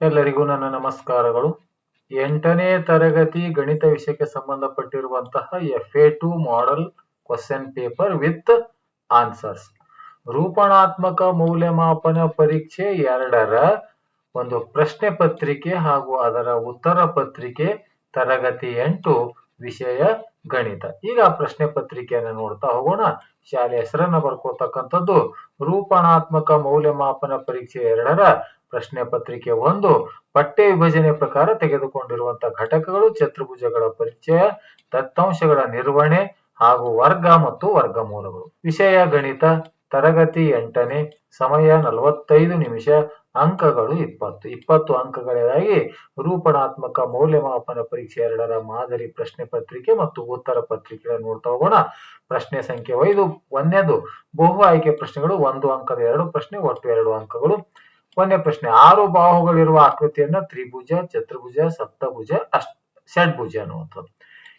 ಎಲ್ಲರಿಗೂ ನನ್ನ ನಮಸ್ಕಾರಗಳು. ಎಂಟನೇ ತರಗತಿ ಗಣಿತ ವಿಷಯಕ್ಕೆ ಸಂಬಂಧಪಟ್ಟಿರುವಂತಹ F A two model question paper with answers ರೂಪಣಾತ್ಮಕ ಮೌಲ್ಯಮಾಪನ ಪರೀಕ್ಷೆ ಎರಡರ ಒಂದು ಪ್ರಶ್ನೆ ಪತ್ರಿಕೆ ಹಾಗೂ ಅದರ ಉತ್ತರ ಪತ್ರಿಕೆ ತರಗತಿ ಎಂಟು ವಿಷಯ ಗಣಿತ. ಈಗ ಪ್ರಶ್ನೆ ಪತ್ರಿಕೆಯನ್ನು ನೋಡ್ತಾ ಹೋಗೋಣ. ಶಾಲೆ ಹೆಸರನ್ನ ಬರ್ಕೋತಕ್ಕಂಥದ್ದು ರೂಪಣಾತ್ಮಕ ಮೌಲ್ಯಮಾಪನ ಪರೀಕ್ಷೆ ಎರಡರ ಪ್ರಶ್ನೆ ಪತ್ರಿಕೆ ಒಂದು, ಪಠ್ಯ ವಿಭಜನೆ ಪ್ರಕಾರ ತೆಗೆದುಕೊಂಡಿರುವಂತಹ ಘಟಕಗಳು, ಚತುರ್ಭುಜಗಳ ಪರಿಚಯ, ದತ್ತಾಂಶಗಳ ನಿರ್ವಹಣೆ ಹಾಗೂ ವರ್ಗ ಮತ್ತು ವರ್ಗಮೂಲಗಳು. ವಿಷಯ ಗಣಿತ, ತರಗತಿ ಎಂಟನೇ, ಸಮಯ ನಲವತ್ತೈದು ನಿಮಿಷ, ಅಂಕಗಳು ಇಪ್ಪತ್ತು. ಇಪ್ಪತ್ತು ಅಂಕಗಳಿಗಾಗಿ ರೂಪಣಾತ್ಮಕ ಮೌಲ್ಯಮಾಪನ ಪರೀಕ್ಷೆ ಎರಡರ ಮಾದರಿ ಪ್ರಶ್ನೆ ಪತ್ರಿಕೆ ಮತ್ತು ಉತ್ತರ ಪತ್ರಿಕೆಗಳನ್ನು ನೋಡ್ತಾ ಹೋಗೋಣ. ಪ್ರಶ್ನೆ ಸಂಖ್ಯೆ ಐದು, ಒಂದನೇದು. ಬಹು ಆಯ್ಕೆ ಪ್ರಶ್ನೆಗಳು ಒಂದು ಅಂಕದ ಎರಡು ಪ್ರಶ್ನೆ, ಒಟ್ಟು ಎರಡು ಅಂಕಗಳು. ಒಂದನೇ ಪ್ರಶ್ನೆ, ಆರು ಬಾಹುಗಳಿರುವ ಆಕೃತಿಯನ್ನ ತ್ರಿಭುಜ, ಚತುರ್ಭುಜ, ಸಪ್ತಭುಜ, ಅಷ್ಟ ಷಡ್ಭುಜ ಅನ್ನುವಂಥದ್ದು.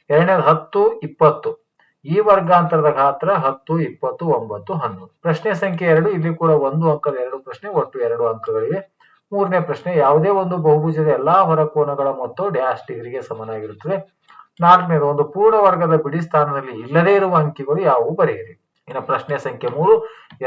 ಎರಡನೇದು ಹತ್ತು, ಇಪ್ಪತ್ತು. ಈ ವರ್ಗಾಂತರದ ಗಾತ್ರ ಹತ್ತು, ಇಪ್ಪತ್ತು, ಒಂಬತ್ತು, ಹನ್ನೊಂದು. ಪ್ರಶ್ನೆ ಸಂಖ್ಯೆ ಎರಡು, ಇಲ್ಲಿ ಕೂಡ ಒಂದು ಅಂಕದ ಎರಡು ಪ್ರಶ್ನೆ, ಒಟ್ಟು ಎರಡು ಅಂಕಗಳಿವೆ. ಮೂರನೇ ಪ್ರಶ್ನೆ, ಯಾವುದೇ ಒಂದು ಬಹುಭುಜದ ಎಲ್ಲಾ ಹೊರಕೋನಗಳ ಮೊತ್ತ ಡ್ಯಾಶ್ ಡಿಗ್ರಿಗೆ ಸಮನಾಗಿರುತ್ತದೆ. ನಾಲ್ಕನೇದು, ಒಂದು ಪೂರ್ಣ ವರ್ಗದ ಬಿಡಿ ಸ್ಥಾನದಲ್ಲಿ ಇಲ್ಲದೇ ಇರುವ ಅಂಕಿಗಳು ಯಾವುವು ಬರೆಯಿರಿ. ಇನ್ನು ಪ್ರಶ್ನೆ ಸಂಖ್ಯೆ ಮೂರು,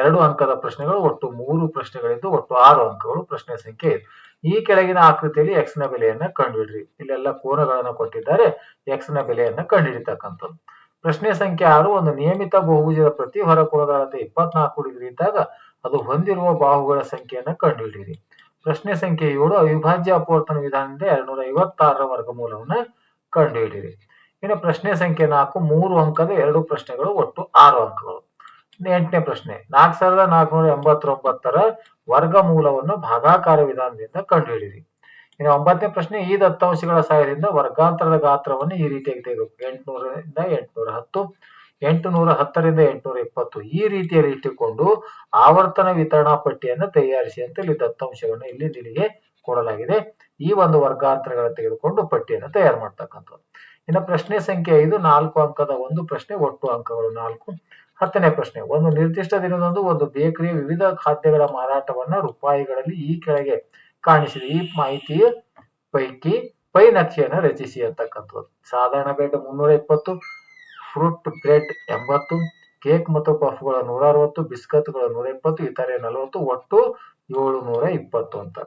ಎರಡು ಅಂಕದ ಪ್ರಶ್ನೆಗಳು, ಒಟ್ಟು ಮೂರು ಪ್ರಶ್ನೆಗಳಿದ್ದು ಒಟ್ಟು ಆರು ಅಂಕಗಳು ಪ್ರಶ್ನೆ ಸಂಖ್ಯೆ ಐದು. ಈ ಕೆಳಗಿನ ಆಕೃತಿಯಲ್ಲಿ ಎಕ್ಸ್ನ ಬೆಲೆಯನ್ನ ಕಂಡುಹಿಡ್ರಿ. ಇಲ್ಲೆಲ್ಲ ಕೋನಗಳನ್ನ ಕೊಟ್ಟಿದ್ದಾರೆ ಎಕ್ಸ್ನ ಬೆಲೆಯನ್ನ ಕಂಡುಹಿಡಿತಕ್ಕಂಥದ್ದು. ಪ್ರಶ್ನೆ ಸಂಖ್ಯೆ ಆರು, ಒಂದು ನಿಯಮಿತ ಬಹುಭುಜದ ಪ್ರತಿ ಹೊರಕೋನದ ಅಳತೆ ಇಪ್ಪತ್ನಾಲ್ಕು ಡಿಗ್ರಿ ಇದ್ದಾಗ ಅದು ಹೊಂದಿರುವ ಬಾಹುಗಳ ಸಂಖ್ಯೆಯನ್ನ ಕಂಡುಹಿಡಿಯಿರಿ ಪ್ರಶ್ನೆ ಸಂಖ್ಯೆ ಏಳು, ಅವಿಭಾಜ್ಯ ಅಪವರ್ತನ ವಿಧಾನದಿಂದ ಎರಡ್ನೂರ ಐವತ್ತಾರರ ವರ್ಗಮೂಲವನ್ನ ಕಂಡುಹಿಡಿಯಿರಿ ಇನ್ನು ಪ್ರಶ್ನೆ ಸಂಖ್ಯೆ ನಾಲ್ಕು, ಮೂರು ಅಂಕದ ಎರಡು ಪ್ರಶ್ನೆಗಳು, ಒಟ್ಟು ಆರು ಅಂಕಗಳು. ಎಂಟನೇ ಪ್ರಶ್ನೆ, ನಾಲ್ಕ್ ಸಾವಿರದ ನಾಲ್ಕುನೂರ ಎಂಬತ್ತೊಂಬತ್ತರ ವರ್ಗಮೂಲವನ್ನು ಭಾಗಾಕಾರ ವಿಧಾನದಿಂದ ಕಂಡುಹಿಡಿಯಿರಿ. ಇನ್ನು ಒಂಬತ್ತನೇ ಪ್ರಶ್ನೆ, ಈ ದತ್ತಾಂಶಗಳ ಸಹಾಯದಿಂದ ವರ್ಗಾಂತರದ ಗಾತ್ರವನ್ನು ಈ ರೀತಿಯಾಗಿ ತೆಗೆದು ಎಂಟುನೂರರಿಂದ ಎಂಟುನೂರ ಹತ್ತು, ಎಂಟುನೂರ ಹತ್ತರಿಂದ ಎಂಟುನೂರ ಇಪ್ಪತ್ತು, ಈ ರೀತಿಯಲ್ಲಿ ಇಟ್ಟುಕೊಂಡು ಆವರ್ತನ ವಿತರಣಾ ಪಟ್ಟಿಯನ್ನು ತಯಾರಿಸಿ ಅಂತ ಇಲ್ಲಿ ದತ್ತಾಂಶಗಳನ್ನು ಇಲ್ಲಿ ನಿಮಗೆ ಕೊಡಲಾಗಿದೆ. ಈ ಒಂದು ವರ್ಗಾಂತರಗಳನ್ನು ತೆಗೆದುಕೊಂಡು ಪಟ್ಟಿಯನ್ನು ತಯಾರು ಮಾಡ್ತಕ್ಕಂಥದ್ದು. ಇನ್ನು ಪ್ರಶ್ನೆ ಸಂಖ್ಯೆ ಐದು, ನಾಲ್ಕು ಅಂಕದ ಒಂದು ಪ್ರಶ್ನೆ, ಒಟ್ಟು ಅಂಕಗಳು ನಾಲ್ಕು. ಹತ್ತನೇ ಪ್ರಶ್ನೆ, ಒಂದು ನಿರ್ದಿಷ್ಟ ದಿನದಂದು ಒಂದು ಬೇಕರಿ ವಿವಿಧ ಖಾದ್ಯಗಳ ಮಾರಾಟವನ್ನ ರೂಪಾಯಿಗಳಲ್ಲಿ ಈ ಕೆಳಗೆ ಕಾಣಿಸಿದೆ. ಈ ಮಾಹಿತಿಯ ಪೈಕಿ ಪೈ ನಕ್ಷೆಯನ್ನು ರಚಿಸಿ ಅಂತಕ್ಕಂಥದ್ದು ಸಾಧಾರಣ ಬ್ರೆಡ್ ಮುನ್ನೂರ ಇಪ್ಪತ್ತು ಫ್ರೂಟ್ ಬ್ರೆಡ್ ಎಂಬತ್ತು ಕೇಕ್ ಮತ್ತು ಪಫ್ಗಳ ನೂರ ಅರವತ್ತು ಬಿಸ್ಕತ್ಗಳು ನೂರ ಇಪ್ಪತ್ತು ಇತರೆ ನಲವತ್ತು, ಒಟ್ಟು ಏಳು ನೂರ ಇಪ್ಪತ್ತು ಅಂತ.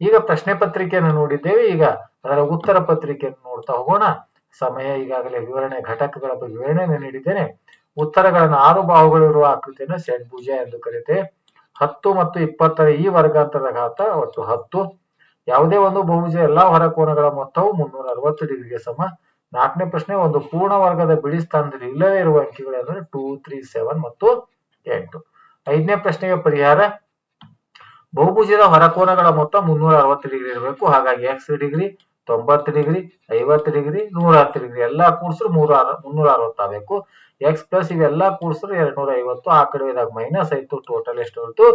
ಈಗ ಪ್ರಶ್ನೆ ಪತ್ರಿಕೆಯನ್ನು ನೋಡಿದ್ದೇವೆ. ಈಗ ಅದರ ಉತ್ತರ ಪತ್ರಿಕೆಯನ್ನು ನೋಡ್ತಾ ಹೋಗೋಣ. ಸಮಯ ಈಗಾಗಲೇ ವಿವರಣೆ, ಘಟಕಗಳ ಬಗ್ಗೆ ವಿವರಣೆಯನ್ನು ನೀಡಿದ್ದೇನೆ. ಉತ್ತರಗಳನ್ನು ಆರು ಬಾಹುಗಳಿರುವ ಆಕೃತಿಯನ್ನು ಷಡ್ಭುಜ ಎಂದು ಕರೆಯುತ್ತೆ. ಹತ್ತು ಮತ್ತು ಇಪ್ಪತ್ತರ ಈ ವರ್ಗಾಂತರದ ಘಾತ ಒಟ್ಟು ಹತ್ತು. ಯಾವುದೇ ಒಂದು ಬಹುಭುಜ ಎಲ್ಲಾ ಹೊರಕೋನಗಳ ಮೊತ್ತವು ಮುನ್ನೂರ ಅರವತ್ತು ಡಿಗ್ರಿಗೆ ಸಮ. ನಾಲ್ಕನೇ ಪ್ರಶ್ನೆ, ಒಂದು ಪೂರ್ಣ ವರ್ಗದ ಬಿಳಿ ಸ್ಥಾನದಲ್ಲಿ ಇಲ್ಲದೇ ಇರುವ ಅಂಕಿಗಳು ಅಂದರೆ ಟೂ ತ್ರೀ ಸೆವೆನ್ ಮತ್ತು ಎಂಟು. ಐದನೇ ಪ್ರಶ್ನೆಗೆ ಪರಿಹಾರ, ಬಹುಭುಜದ ಹೊರಕೋನಗಳ ಮೊತ್ತ ಮುನ್ನೂರ ಅರವತ್ತು ಡಿಗ್ರಿ ಇರಬೇಕು. ಹಾಗಾಗಿ ಎಕ್ಸ್ ಡಿಗ್ರಿ ತೊಂಬತ್ತು ಡಿಗ್ರಿ, ಐವತ್ತು ಡಿಗ್ರಿ ನೂರ ಹತ್ತು ಡಿಗ್ರಿ ಎಲ್ಲಾ ಕೂಡಿಸ್ರು ಮೂರ ಮುನ್ನೂರ ಅರವತ್ತಾಗಬೇಕು ಎಕ್ಸ್ ಪ್ಲಸ್ ಇವೆಲ್ಲ ಕೂಡಿಸ್ರು ಎರಡ್ ನೂರ ಐವತ್ತು ಆ ಕಡೆ ಇದಾಗ ಮೈನಸ್ ಆಯ್ತು ಟೋಟಲ್ ಎಷ್ಟು ಹೊರತು?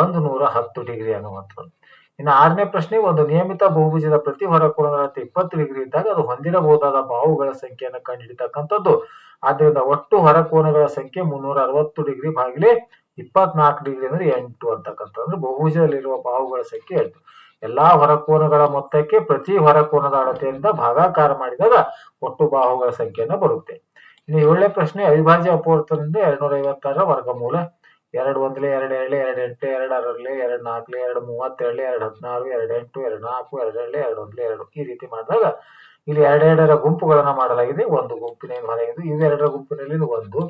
ಒಂದು ನೂರ ಹತ್ತು ಡಿಗ್ರಿ ಅನ್ನುವಂಥದ್ದು. ಇನ್ನು ಆರನೇ ಪ್ರಶ್ನೆ, ಒಂದು ನಿಯಮಿತ ಬಹುಭುಜದ ಪ್ರತಿ ಹೊರಕೋನದ ಇಪ್ಪತ್ತು ಡಿಗ್ರಿ ಇದ್ದಾಗ ಅದು ಹೊಂದಿರಬಹುದಾದ ಬಾಹುಗಳ ಸಂಖ್ಯೆಯನ್ನು ಕಂಡುಹಿಡಿತಕ್ಕಂಥದ್ದು. ಆದ್ದರಿಂದ ಒಟ್ಟು ಹೊರಕೋನಗಳ ಸಂಖ್ಯೆ ಮುನ್ನೂರ ಅರವತ್ತು ಡಿಗ್ರಿ ಬಾಗಿಲೆ ಇಪ್ಪತ್ನಾಲ್ಕು ಡಿಗ್ರಿ ಅಂದ್ರೆ ಎಂಟು ಅಂತಕ್ಕಂಥದ್ದು. ಬಹುಭುಜದಲ್ಲಿರುವ ಬಾಹುಗಳ ಸಂಖ್ಯೆ ಎಂಟು. ಎಲ್ಲಾ ಹೊರಕೋನಗಳ ಮೊತ್ತಕ್ಕೆ ಪ್ರತಿ ಹೊರಕೋನದ ಅಳತೆಯಿಂದ ಭಾಗಾಕಾರ ಮಾಡಿದಾಗ ಒಟ್ಟು ಬಾಹುಗಳ ಸಂಖ್ಯೆಯನ್ನು ಬರುತ್ತೆ. ಇನ್ನು ಏಳನೇ ಪ್ರಶ್ನೆ, ಅವಿಭಾಜ್ಯ ಅಪವರ್ತನದಿಂದ ಎರಡ್ನೂರ ಐವತ್ತಾರರ ವರ್ಗಮೂಲ. ಎರಡು ಒಂದ್ಲೆ ಎರಡು ಎರಡ್ಲೆ ಎರಡು ಎಂಟು, ಎರಡು ಆರರ್ಲೆ ಎರಡು ನಾಲ್ಕಲೆ ಎರಡು ಮೂವತ್ತೆರಡ್ಲೆ ಎರಡು ಹದಿನಾರು, ಎರಡು ಎಂಟು, ಎರಡು ನಾಲ್ಕು ಎರಡು ಎರಡ್ಲೆ ಎರಡು ಒಂದ್ಲೆ ಎರಡು. ಈ ರೀತಿ ಮಾಡಿದಾಗ ಇಲ್ಲಿ ಎರಡೆರಡರ ಗುಂಪುಗಳನ್ನ ಮಾಡಲಾಗಿದೆ. ಒಂದು ಗುಂಪಿನ ಹೊರಗಿದ್ದು ಇವೆರಡರ ಗುಂಪಿನಲ್ಲಿ ಒಂದು.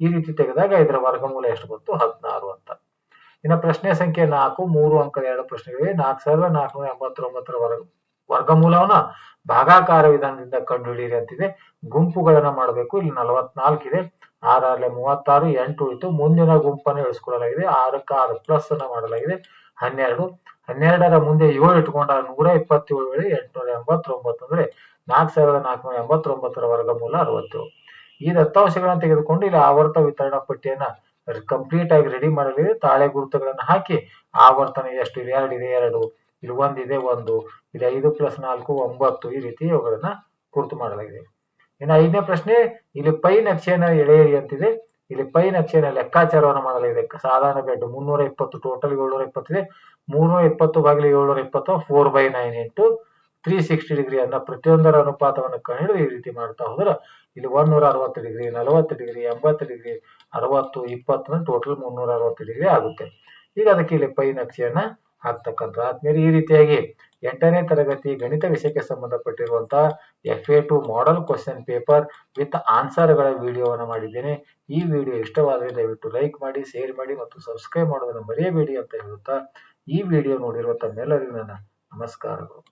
ಈ ರೀತಿ ತೆಗೆದಾಗ ಇದರ ವರ್ಗಮೂಲ ಎಷ್ಟು ಬಂತು? ಹದಿನಾರು ಅಂತ. ಇನ್ನು ಪ್ರಶ್ನೆ ಸಂಖ್ಯೆ ನಾಲ್ಕು, ಮೂರು ಅಂಕದ ಎರಡು ಪ್ರಶ್ನೆಗಳಿವೆ. ನಾಲ್ಕು ಸಾವಿರದ ನಾಲ್ಕುನೂರ ಎಂಬತ್ತೊಂಬತ್ತರ ವರ್ಗ ವರ್ಗಮೂಲವನ್ನ ಭಾಗಾಕಾರ ವಿಧಾನದಿಂದ ಕಂಡುಹಿಡಿಯಿರಿ ಅಂತಿದೆ. ಗುಂಪುಗಳನ್ನ ಮಾಡಬೇಕು. ಇಲ್ಲಿ ನಲವತ್ನಾಲ್ಕು ಇದೆ. ಆರಾರ್ಲೆ ಮೂವತ್ತಾರು, ಎಂಟು ಇತ್ತು ಮುಂದಿನ ಗುಂಪನ್ನು ಇಳಿಸ್ಕೊಳ್ಳಲಾಗಿದೆ ಆರಕ್ಕೆ ಆರು ಪ್ಲಸ್ ಅನ್ನ ಮಾಡಲಾಗಿದೆ. ಹನ್ನೆರಡು. ಹನ್ನೆರಡರ ಮುಂದೆ ಏಳು ಇಟ್ಕೊಂಡ ನೂರ ಇಪ್ಪತ್ತೇಳು ವೇಳೆ ಎಂಟುನೂರ ಎಂಬತ್ತೊಂಬತ್ತು ಅಂದ್ರೆ ನಾಲ್ಕು ಸಾವಿರದ ನಾಲ್ಕುನೂರ ಎಂಬತ್ತೊಂಬತ್ತರ ವರ್ಗಮೂಲ ಅರವತ್ತೇಳು ಈ ದತ್ತಾಂಶಗಳನ್ನು ತೆಗೆದುಕೊಂಡು ಇಲ್ಲಿ ಆವರ್ತ ವಿತರಣಾ ಪಟ್ಟಿಯನ್ನ ಕಂಪ್ಲೀಟ್ ಆಗಿ ರೆಡಿ ಮಾಡಲಿದೆ ತಾಳೆ ಗುರುತುಗಳನ್ನ ಹಾಕಿ, ಆವರ್ತನ ಎಷ್ಟು ಇದೆ? ಎರಡು ಇದೆ, ಎರಡು. ಇಲ್ಲಿ ಒಂದಿದೆ ಒಂದು. ಇದು ಐದು ಪ್ಲಸ್ ನಾಲ್ಕು, ಒಂಬತ್ತು ಈ ರೀತಿ ಇವುಗಳನ್ನ ಗುರುತು ಮಾಡಲಾಗಿದೆ. ಇನ್ನು ಐದನೇ ಪ್ರಶ್ನೆ, ಇಲ್ಲಿ ಪೈ ನಕ್ಷೆಯನ್ನ ಎಳೆಯಿರಿ ಅಂತಿದೆ. ಇಲ್ಲಿ ಪೈ ನಕ್ಷೆಯ ಲೆಕ್ಕಾಚಾರವನ್ನು ಮಾಡಲಾಗಿದೆ. ಸಾಧಾರಣ ಬೆಡ್ ಮುನ್ನೂರ ಇಪ್ಪತ್ತು ಟೋಟಲ್ ಏಳ್ನೂರ ಇಪ್ಪತ್ತಿದೆ ಮೂರ್ನೂರ ಇಪ್ಪತ್ತು ಬಾಗಿಲು ಏಳ್ನೂರ ಇಪ್ಪತ್ತು four by nine into three sixty degree ಅನ್ನ ಪ್ರತಿಯೊಂದರ ಅನುಪಾತವನ್ನು ಕಂಡು ಈ ರೀತಿ ಮಾಡ್ತಾ ಹೋದ್ರೆ ಇಲ್ಲಿ ಒಂದೂರ ಅರವತ್ತು ಡಿಗ್ರಿ, ನಲವತ್ತು ಡಿಗ್ರಿ, ಎಂಬತ್ತು ಡಿಗ್ರಿ, ಅರವತ್ತು ಇಪ್ಪತ್ತು ಟೋಟಲ್ ಮುನ್ನೂರ ಅರವತ್ತು ಡಿಗ್ರಿ ಆಗುತ್ತೆ. ಈಗ ಅದಕ್ಕೆ ಇಲ್ಲಿ ಪೈ ನಕ್ಷೆಯನ್ನ ಹಾಕ್ತಕ್ಕಂಥ ಆದ್ಮೇಲೆ ಈ ರೀತಿಯಾಗಿ ಎಂಟನೇ ತರಗತಿ ಗಣಿತ ವಿಷಯಕ್ಕೆ ಸಂಬಂಧಪಟ್ಟಿರುವಂತಹ F A two model question paper with ಆನ್ಸರ್ಗಳ ವಿಡಿಯೋವನ್ನು ಮಾಡಿದ್ದೇನೆ. ಈ ವಿಡಿಯೋ ಇಷ್ಟವಾದರೆ ದಯವಿಟ್ಟು ಲೈಕ್ ಮಾಡಿ ಶೇರ್ ಮಾಡಿ ಮತ್ತು ಸಬ್ಸ್ಕ್ರೈಬ್ ಮಾಡೋದನ್ನು ಮರೆಯಬೇಡಿ ಅಂತ ಹೇಳುತ್ತಾ ಈ ವಿಡಿಯೋ ನೋಡಿರುವ ತಮ್ಮೆಲ್ಲರಿಗೂ ನನ್ನ ನಮಸ್ಕಾರಗಳು.